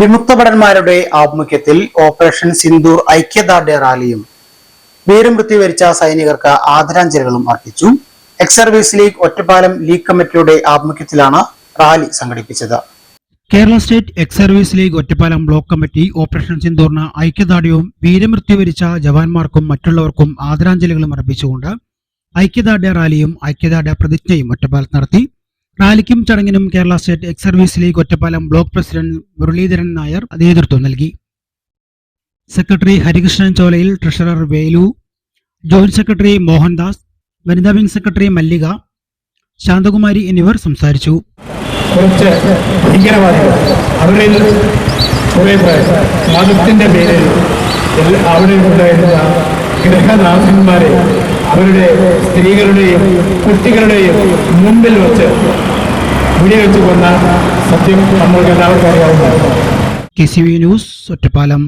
വിമുക്ത ഭടന്മാരുടെ ആഭിമുഖ്യത്തിൽ ഓപ്പറേഷൻ സിന്ദൂർ ഐക്യദാർഢ്യ റാലിയും വീരമൃത്യു വരിച്ച സൈനികർക്ക് ആദരാഞ്ജലികളും അർപ്പിച്ചു. Ex service league Ottapalam league കമ്മിറ്റിയുടെ ആഭിമുഖ്യത്തിലാണ് റാലി സംഘടിപ്പിച്ചത്. Kerala state ex service league Ottapalam block committee operation സിന്ദൂറിന് ഐക്യദാർഢ്യവും വീരമൃത്യു വരിച്ച ജവാന്മാർക്കും മറ്റുള്ളവർക്കും ആദരാഞ്ജലികളും അർപ്പിച്ചുകൊണ്ട് ഐക്യദാർഢ്യ റാലിയും ഐക്യദാർഢ്യ പ്രതിജ്ഞയും ഒറ്റപ്പാലത്ത് നടത്തി. റാലിക്കും ചടങ്ങിനും Kerala state ex service league Ottapalam block president Muraleedharan Nair നേതൃത്വം നൽകി. Secretary Harikrishnan Cholayil treasurer Velu joint secretary Mohandas വനിതാ വിംഗ് സെക്രട്ടറി മല്ലിക ശാന്തകുമാരി എന്നിവർ സംസാരിച്ചു. കുറച്ച് പേരിൽ അവിടെ ഉണ്ടായിരുന്ന ഗൃഹനാഥന്മാരെ അവരുടെ സ്ത്രീകളുടെയും കുട്ടികളുടെയും മുമ്പിൽ വെച്ച് വെടിവെച്ച് കൊന്ന സത്യം നമ്മൾക്ക് എല്ലാവർക്കും അറിയാവുന്നതാണ് K C V news Ottapalam.